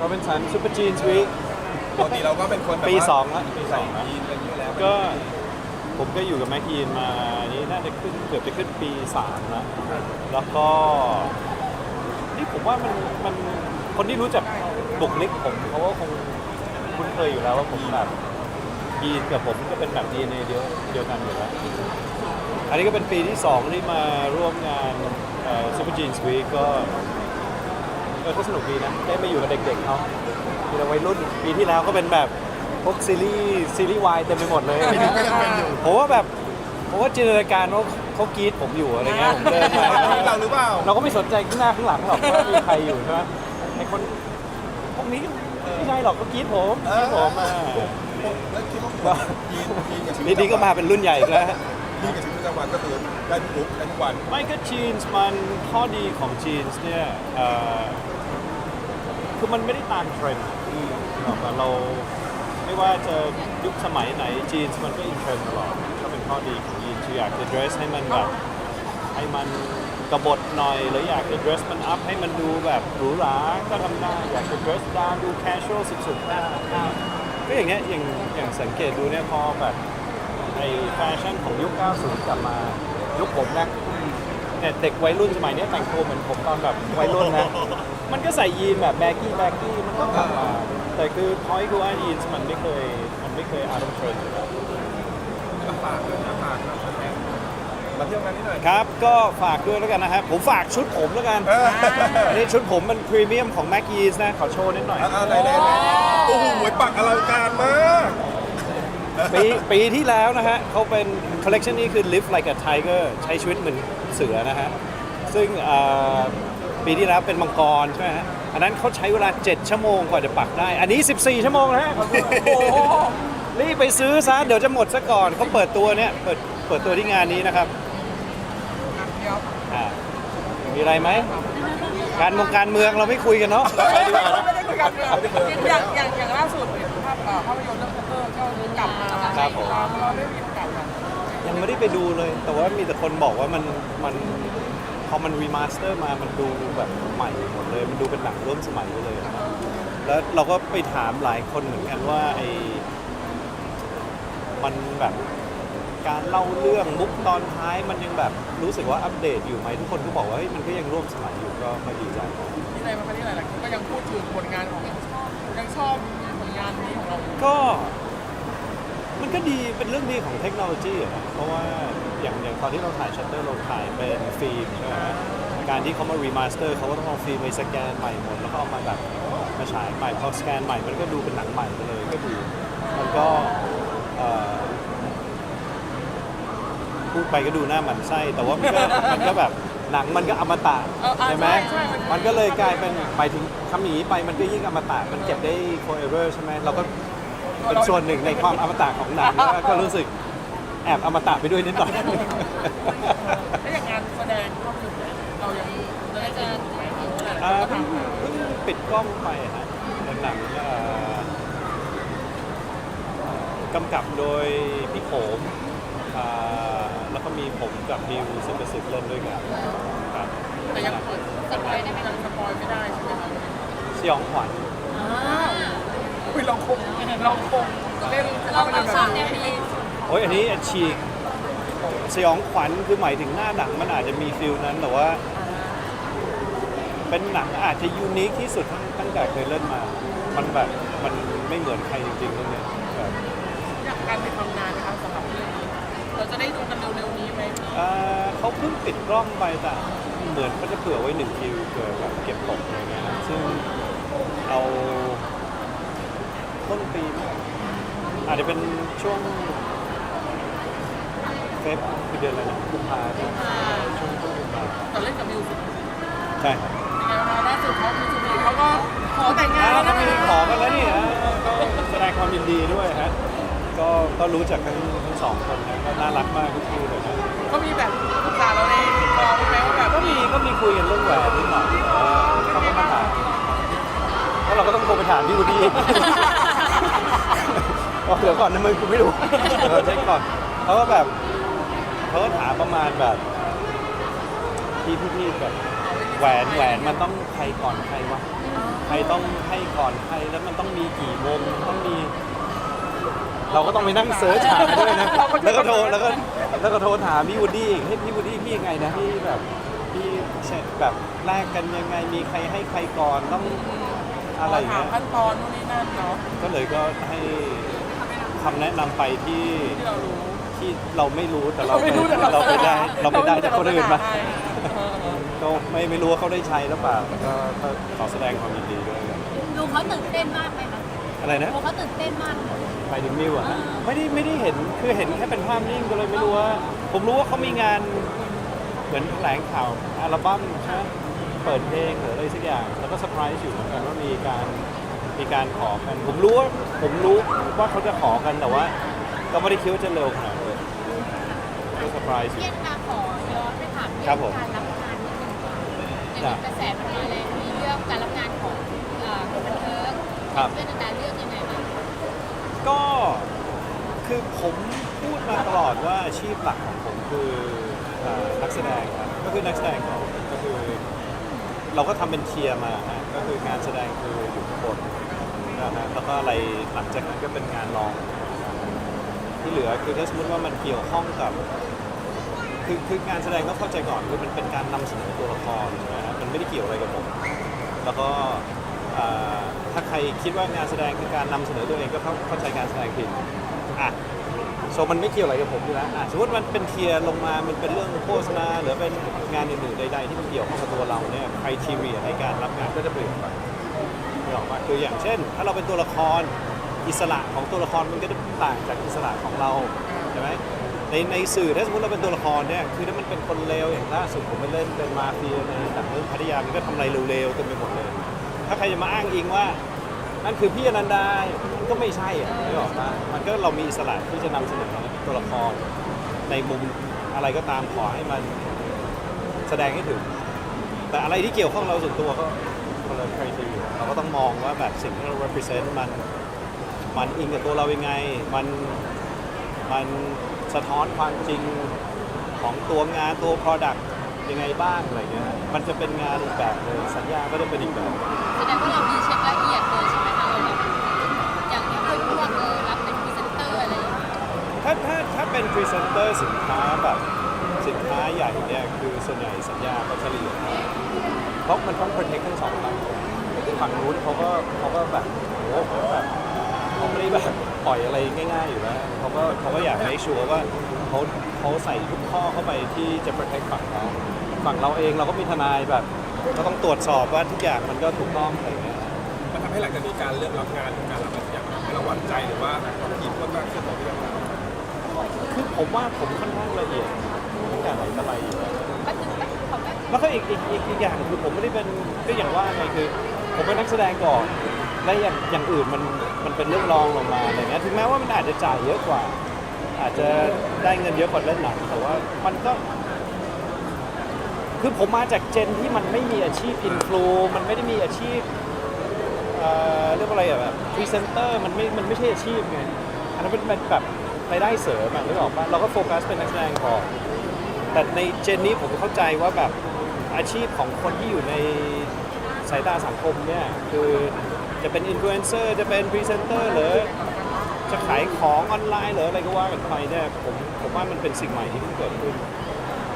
โรบินสันซูเปอร์จีนส์วีคปกติเราก็เป็นคนแบบปีว่าสองแล้วปีสองแล้วยีนอะไรอย่างเงี้ยแล้วก็ผมก็อยู่กับแม็กยีนมานี่น่าจะขึ้นเกือบจะขึ้นปีสามแล้วแล้วก็นี่ผมว่ามันมันคนที่รู้จักบุคลิกผมเขาก็คงคุ้นเคยอยู่แล้วว่าผมแบบยีนกับผมก็เป็นแบบดีในเดียวเดียวกันอยู่แล้ว อันนี้ก็เป็นปีที่สองที่มาร่วมงานซูเปอร์จีนส์วีก็ เออก็สนุกดีนะได้มาอยู่กับเด็กๆเขามีแต่วัยรุ่นปีที่แล้วก็เป็นแบบพวกซีรีส์ซีรีส์วายเต็มไปหมดเลยปีนี้ก็ยังเป็นอยู่ผมว่าแบบผมว่าจินตนาการว่าเขากรีดผมอยู่อะไรเงี้ยผมเดินมาเราหรือเปล่าเราก็ไม่สนใจข้างหน้าข้างหลังหรอกว่ามีใครอยู่ใช่ไหมไอคนพวกนี้ไม่ใช่หรอกก็กรีดผมกรีดผมอะแล้วคิดว่ายีนยีนกับชีวิตนี่นี่ก็มาเป็นรุ่นใหญ่อีกแล้วยี นกับชีวิตประจำวันก็คือได้ทุกลุกได้ทุกวัน ไม่ก็จีนส์มันข้อดีของจีนส์เนี่ยเอ่อคือมันไม่ได้ตามเทรนด์หรอกแต่เราไม่ว่าจะยุคสมัยไหนจีนส์มันก็อินเทรนด์ตลอดก็เป็นข้อดีของยีนคืออยากจะ dress ให้มันแบบให้มันกระบฏหน่อยหรืออยากจะ dress มัน up ให้มันดูแบบหรูหราก็ทำได้อยากจะ dress down ดู casual สุดๆได้ก็อย่างเงี้ยอย่างอย่างสังเกตดูเนี่ยพอแบบ ไอ้แฟชั่นของยุค 90 กลับมายุคผมนะเนี่ยเด็กวัยรุ่นสมัยนี้แต่งตัวเหมือนผมตอนแบบวัยรุ่นนะ มันก็ใส่ยีนแบบแบกกี้แบกกี้มันก็กลับมา แต่คือพอยคือว่ายีนส์มันไม่เคยมันไม่เคยอาร์ตเทรนด์ก็ฝากเลยนะฝากนะแฟนมาเที่ยวกันนิดหน่อย ครับก็ฝากด้วยแล้วกันนะครับผมฝากชุดผมแล้วกันเออ อันนี้ชุดผมมันพรีเมียมของแม็กยีนส์นะขอโชว์นิดหน่อยเอาเอาไหนไหนไหนโอ้โหปักอลังการมาก ปีปีที่แล้วนะฮะเขาเป็นคอลเลกชันนี้คือ live like a tiger ใช้ชีวิตเหมือนเสือนะฮะ ซึ่งเอ่อปีที่แล้วเป็นมังกรใช่ไหมฮะ อันนั้นเขาใช้เวลา 7 ชั่วโมงกว่าจะปักได้ อันนี้ 14 ชั่วโมงนะฮะ โอ้โหรีบไปซื้อซะเดี๋ยวจะหมดซะก่อนเขาเปิดตัวเนี่ย เปิดเปิดตัวที่งานนี้นะครับอ่ามีอะไรไหมการมงการเมืองเราไม่คุยกันเนาะ ไปดีกว่านะไม่ได้คุยกันอย่างอย่างอย่างล่าสุดเนี่ยภาพเอ่อภาพยนตร์เรื่องคัพเตอร์ก็กลับมาครับผมเราเราได้มีโอกาสแบบยังไม่ได้ไปดูเลย แต่ว่ามีแต่คนบอกว่ามันมันพอมันรีมาสเตอร์มามันดูแบบใหม่หมดเลย มันดูเป็นหนังร่วมสมัยไปเลยอะแล้วเราก็ไปถามหลายคนเหมือนกันว่าไอ้มันแบบ การเล่าเรื่องมุกตอนท้ายมันยังแบบรู้สึกว่าอัปเดตอยู่ไหมทุกคนก็บอกว่าเฮ้ยมันก็ยังร่วมสมัยอยู่ก็ก็ดีใจ ที่ในประเทศหลายคนก็ยังพูดถึงผลงานของยังชอบยังชอบผลงานนี้ของเราอยู่ก็มันก็ดีเป็นเรื่องดีของเทคโนโลยีอะนะเพราะว่าอย่างอย่างตอนที่เราถ่ายชัตเตอร์เราถ่ายเป็นฟิล์มใช่ไหมการที่เขามารีมาสเตอร์เขาก็ต้องเอาฟิล์มไปสแกนใหม่หมดแล้วก็เอามาแบบมาฉายใหม่พอสแกนใหม่มันก็ดูเป็นหนังใหม่ไปเลยก็ดีมันก็เอ่อ พูดไปก็ดูหน้าหมันไส้ แต่ว่ามันก็ มันก็แบบหนังมันก็อมตะเอออะใช่ไหมใช่ใช่ มันก็เลยกลายเป็นหมายถึงคำหนีไปมันก็ยิ่งอมตะมันเก็บได้ forever ใช่ไหมเราก็เป็นส่วนหนึ่งในความอมตะของหนังแล้วก็รู้สึกแอบอมตะไปด้วยนิดหน่อยแล้วอย่างงานแสดงก็คือเรายังได้เจอไหมหลายๆอ่าคนก็เพิ่งถามเพิ่งปิดกล้องไปฮะเป็นหนังเอ่อกำกับโดยพี่โขม อ่าแล้วก็มีผมกับมิวสุภสิทธิ์เล่นด้วยกันครับแต่ยังเปิดสปอยได้ไหมยังสปอยไม่ได้ใช่ไหมครับสยองขวัญอุ้ยเราคงเราคงเล่นเราเราชอบแนวนี้นี้โอ้ยอันนี้ฉีกสยองขวัญคือหมายถึงหน้าหนังมันอาจจะมีฟิลนั้นแต่ว่า เป็นหนังอาจจะยูนิคที่สุดตั้งตั้งแต่เคยเล่นมา มันแบบมันไม่เหมือนใครจริงๆเรื่องเนี้ยแบบอยากการไปทำงานนะครับสำหรับเรื่องนี้ เราจะได้ดูกันเร็วๆนี้ไหมเอ่อเขาเพิ่งปิดกล้องไปแต่เหมือนเขาจะเผื่อไว้หนึ่งคิวเผื่อแบบเก็บตกอะไรเงี้ยนะซึ่งเอาต้นปีมั้งอาจจะเป็นช่วงเฟบคือเดือนอะไรนะกุมภาพันธ์ช่วงช่วงกุมภาแต่เล่นกับมิวสิกใช่ครับยังไงคะล่าสุดเขามิวสิกเขาก็ขอแต่งงานอ่าแล้วก็นะมีขอกันแล้วนี่ฮะก็แสดงความยินดีด้วยฮะ ก็ก็รู้จักทั้งทั้งสองคนนะก็น่ารักมากทุกคู่เลยนะก็มีแบบปรึกษาเราในเราไหมว่าแบบก็มีก็มีคุยกันเรื่องแหวนนิดหน่อยเออเขาก็มาถามแล้วเราก็ต้องโทรไปถามพี่วูดดี้บอกเดี๋ยวก่อนนะมึงกูไม่รู้เออเช็คก่อนเขาก็แบบเขาก็ถามประมาณแบบพี่พี่พี่แบบแหวนแหวนมันต้องใครก่อนใครวะใครต้องให้ก่อนใครแล้วมันต้องมีกี่วงต้องมี เราก็ต้องไปนั่งเสิร์ชหาด้วยนะแล้วก็โทรแล้วก็แล้วก็โทรถามพี่วูดดี้ให้ยพี่วูดดี้พี่ยังไงนะพี่แบบพี่เช็คแบบแลกกันยังไงมีใครให้ใครก่อนต้องอะไรอย่างถามเงี้ยขั้นตอนนู่นนี่นั่นเนาะก็เลยก็ให้คำแนะนำไปที่ที่เรารู้ที่เราไม่รู้แต่เราเราไม่รู้แต่เราไปได้เราไปได้จากคนอื่นมาเออเออก็ไม่ไม่รู้ว่าเขาได้ใช้หรือเปล่าแต่ก็ก็ขอแสดงความยินดีด้วยครับดูเขาตื่นเต้นมากไหมคะ อะไรนะดูเขาตื่นเต้นมากไหมไปถึงมิวอะฮะไม่ได้ไม่ได้เห็นคือเห็นแค่เป็นภาพนิ่งก็เลยไม่รู้ว่า ผมรู้ว่าเขามีงานเหมือนแถลงข่าวอัลบั้มใช่ไหมเปิดเพลงหรืออะไรสักอย่าง แล้วก็เซอร์ไพรส์อยู่เหมือนกันว่ามีการมีการขอกัน ผมรู้ว่าผมรู้ว่าเขาจะขอกันแต่ว่า ก็ไม่ได้คิดว่าจะเร็วขนาดนี้ก็เซอร์ไพรส์อยู่ เพียนมาขอย้อนไปถามเรื่ครับองผมการรับงานนิดนึงค่ะอย่างจ้ะนี้กระแสมันมาแรงมีเรื่องการรับงานของเอ่อคนบันเทิง ครับ เพื่อนดาราเลือกยังไงบ้างก็คือผมพูดมาตลอดว่าอาชีพหลักของผมคือเอ่อนักแสดงครับก็คือนักแสดงก่อนก็คือ เราก็ทำเป็นเทียร์มาฮะก็คืองานแสดงคืออยู่ข้างบนนะฮะแล้วก็อะไรหลังจากนั้นก็เป็นงานรอง ที่เหลือคือถ้าสมมติว่ามันเกี่ยวข้องกับ คือคืองานแสดงต้องเข้าใจก่อนคือมันเป็นการนำเสนอตัวละครนะฮะมันไม่ได้เกี่ยวอะไรกับผม แล้วก็เอ่อถ้าใครคิดว่างานแสดงคือการนำเสนอตัวเองก็เข้าเข้าใจการแสดงผิดอะ โซมันไม่เกี่ยวอะไรกับผมอยู่แล้วอะสมมติมันเป็นเทียร์ลงมา มันเป็นเรื่องโฆษณาหรือเป็นงานอื่นๆใดๆที่มันเกี่ยวข้องกับตัวเราเนี่ยใครทีเรีในการรับงานก็จะเปลี่ยนไปไม่ออกมาคืออย่างเช่น ถ้าเราเป็นตัวละครอิสระของตัวละครมันก็จะต่างจากอิสระของเราใช่ไหมในในสื่อถ้าสมมติเราเป็นตัวละครเนี่ยคือถ้ามันเป็นคนเลวอย่างล่าสุดผมไปเล่นเป็นมาเฟียในหนังเรื่องพัทยามันก็ทำอะไรเร็วๆเต็มไปหมดเลย ถ้าใครจะมาอ้างอิงว่านั่นคือพี่อนันดามันก็ไม่ใช่อะไม่ออกมามันก็เรามีอิสระที่จะนำเสนอตัวละครในมุมอะไรก็ตามขอให้มันแสดงให้ถึง แต่อะไรที่เกี่ยวข้องเราส่วนตัวก็คนละ criteria เราก็ต้องมองว่าแบบสิ่งที่เรา represent มันมันอิงกับตัวเรายังไง มันมันสะท้อนความจริงของตัวงานตัว product ยังไงบ้างอะไรเงี้ยมันจะเป็นงานอีกแบบเลยสัญญาก็จะเป็นอีกแบบแสดงว่าเรามีเช็คละเอียดเลยใช่ไหมคะเราแบบอย่างที่เคยพูดเออรับเป็นพรีเซนเตอร์อะไรอย่างเงี้ยถ้าถ้าถ้าเป็นพรีเซนเตอร์สินค้าแบบสินค้าใหญ่เนี่ยคือส่วนใหญ่สัญญาเขาเฉลี่ยเพราะมันต้อง protect ทั้งสองฝั่งฝั่งนู้นเขาก็เขาก็แบบโอ้โหเขาแบบ เขาไม่ได้แบบปล่อยอะไรง่าย ๆ อยู่แล้วเขาก็เขาก็อยากให้ชัวร์ว่าเขาเขาใส่ทุกข้อเข้าไปที่จะ protect ฝั่งเขาฝั่งเราเองเราก็มีทนายแบบก็ต้องตรวจสอบว่าทุกอย่างมันก็ถูกต้องอะไรอย่างเงี้ย มันทำให้หลังจากนี้การเลือกรับงานหรือการรับอะไรอย่างให้เราหวั่นใจหรือว่าทีมคนมากขึ้นของที่เราคือผมว่าผมค่อนข้างละเอียดตั้งแต่ไหนแต่ไรอยู่แล้วแป๊บนึงแป๊บนึงขอแป๊บนึงแล้วก็อีกอีกอีกอีกอย่างคือผมไม่ได้เป็นก็อย่างว่าไงคือ ผมเป็นนักแสดงก่อนและอย่างอย่างอื่นมัน มันเป็นเรื่องรองลงมาอะไรเงี้ยถึงแม้ว่ามันอาจจะจ่ายเยอะกว่า อาจจะได้เงินเยอะกว่าเล่นหนังแต่ว่ามันก็ คือผมมาจากเจนที่มันไม่มีอาชีพอินฟลูมันไม่ได้มีอาชีพเอ่อเรียกว่าอะไรอะแบบพรีเซนเตอร์มันไม่มันไม่ใช่อาชีพไงอันนั้นเป็นเป็นแบบรายได้เสริมอะนึกออกปะเราก็โฟกัสเป็นนักแสดงก่อนแต่ในเจนนี้ผมเข้าใจว่าแบบอาชีพของคนที่อยู่ในสายตาสังคมเนี่ยคือ จะเป็นอินฟลูเอนเซอร์จะเป็นพรีเซนเตอร์หรือจะขายของออนไลน์หรืออะไรก็ว่ากันไปเนี่ยผมผมว่ามันเป็นสิ่งใหม่ที่เพิ่งเกิดขึ้น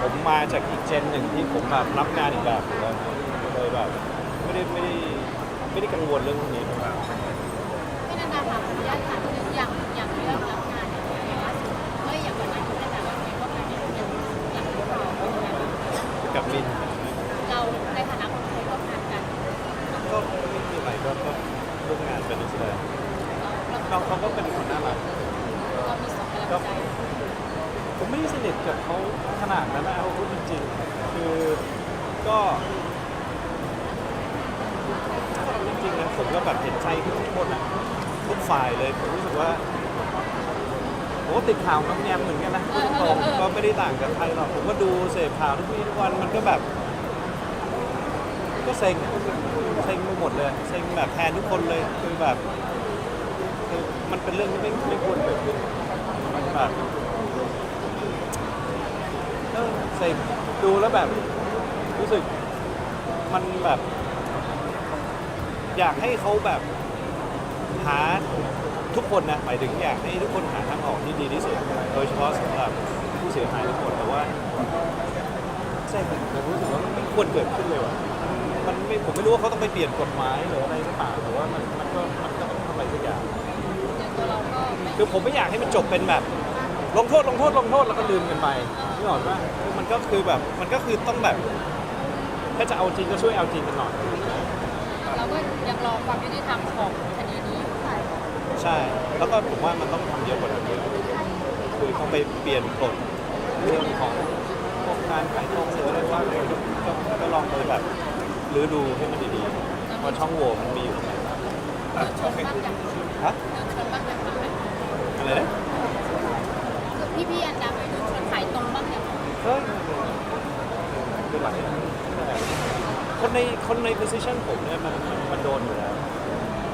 ผมมาจากอีกเจนหนึ่งที่ผมแบบรับงานอีกแบบหนึ่งเลยเลยแบบไม่ได้ไม่ได้ไม่ได้กังวลเรื่องพวกนี้ พี่นันาถามขออนุญาตถามนิดนึงอย่างอย่างเรื่องรับงานเงี้ยอย่างล่าสุดเอ้ยอย่างก่อนหน้านี้พี่นันดารับงานก็งานอย่างอย่างอย่างพวกเราเป็นยังไงบ้าง กับมิน เราในฐานะคนเคยร่วมงานกัน ก็ไม่มีอะไรก็ก็ร่วมงาน เป็นนักแสดงเราน้องเขาก็เป็นคนน่ารักเรามีส่งกำลังใจผมไม่ได้สนิทกับเขาขนาดนั้นนะเอาพูดจริงๆคือก็จริงๆนะผมก็แบบเห็นใจทุกคนนะทุกฝ่ายเลยผมรู้สึกว่าผมก็ติดข่าวน้องแยมเหมือนกันนะตรงก็ไม่ได้ต่างกับใครหรอกผมก็ดูเสพข่าวทุกวี่ทุกวันมันก็แบบ ก็เซ็งอะเซ็งไปหมดเลย เซ็งแบบแทนทุกคนเลย คือแบบคือมันเป็นเรื่องที่ไม่ไม่ควรเกิดขึ้นมันแบบเออเซ็งดูแล้วแบบ รู้สึกมันแบบ อยากให้เขาแบบหาทุกคนนะหมายถึงอยากให้ทุกคนหาทางออกที่ดีที่สุด โดยเฉพาะสำหรับผู้เสียหายทุกคนแต่ว่าใช่ผมผมรู้สึกว่ามันไม่ควรเกิดขึ้นเลยว่ะ ไม่ผมไม่รู้ว่าเขาต้องไปเปลี่ยนกฎหมายหรืออะไรหรือเปล่าแต่ว่ามันมันก็มันก็ต้องทำอะไรสักอย่างอย่างตัวเราก็ไม่คือผมไม่อยากให้มันจบเป็นแบบ ลงโทษลงโทษลงโทษแล้วก็ลืมกันไปนี่หรอกว่าคือมันก็คือแบบมันก็คือต้องแบบ ถ้าจะเอาจริงก็ช่วยเอาจริงกันหน่อยเราก็ยังรอความยุติธรรมของคดีนี้อยู่ค่ะใช่ แล้วก็ผมว่ามันต้องทำเยอะกว่านั้นเยอะคือต้องไปเปลี่ยนกฎเรื่องของพวกการขายตรงหรืออะไรว่าไปก็ก็ลองไปแบบ รื้อดูให้มันดีๆว่าช่องโหว่มันมีอยู่ตรงไหนบ้างอะชโอนเคบ้างอย่างฮะชนบ้างอย่างไรอะไรนะคือพี่พี่อันดาไปดูชนขายตรงบ้างอย่างเฮ้ยคือหลักคนในคนใน position ผมเนี่ยมันมันมันโดนอยู่แล้ว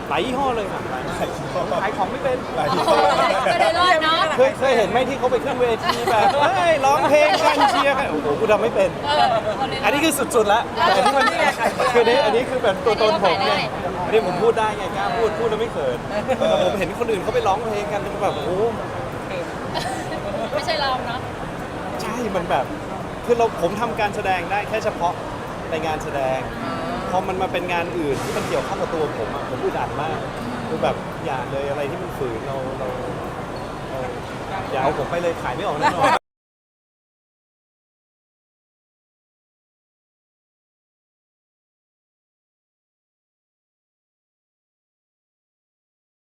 หลายยี่ห้อเลยครับหลายขายของไม่เป็น ก็เลยรอด เนาะเคยเคยเห็นไหมที่เขาไปขึ้นเวทีแบบเฮ้ยร้องเพลงกันเชียร์กันโอ้โหกูทำไม่เป็น เออก็เลยรอันนี้คือสุดๆแล้วแต่อันนี้มันคือนี้อันนี้คือแบบตัวตนผมไงอันนี้ผมพูดได้ไงกล้าพูดพูดแล้วไม่เขินแต่ผมเห็นคนอื่นเขาไปร้องเพลงกันมันแบบโอ้โหไม่ใช่เราเนาะใช่มันแบบ คือเราผมทำการแสดงได้แค่เฉพาะในงานแสดง พอมันมาเป็นงานอื่นที่มันเกี่ยวข้องกับตัวผมอะผมอึดอัดมากคือแบบอย่าเลยอะไรที่มันฝืนเราเราเรา อย่าเอาผมไปเลยขายไม่ออกแน่นอน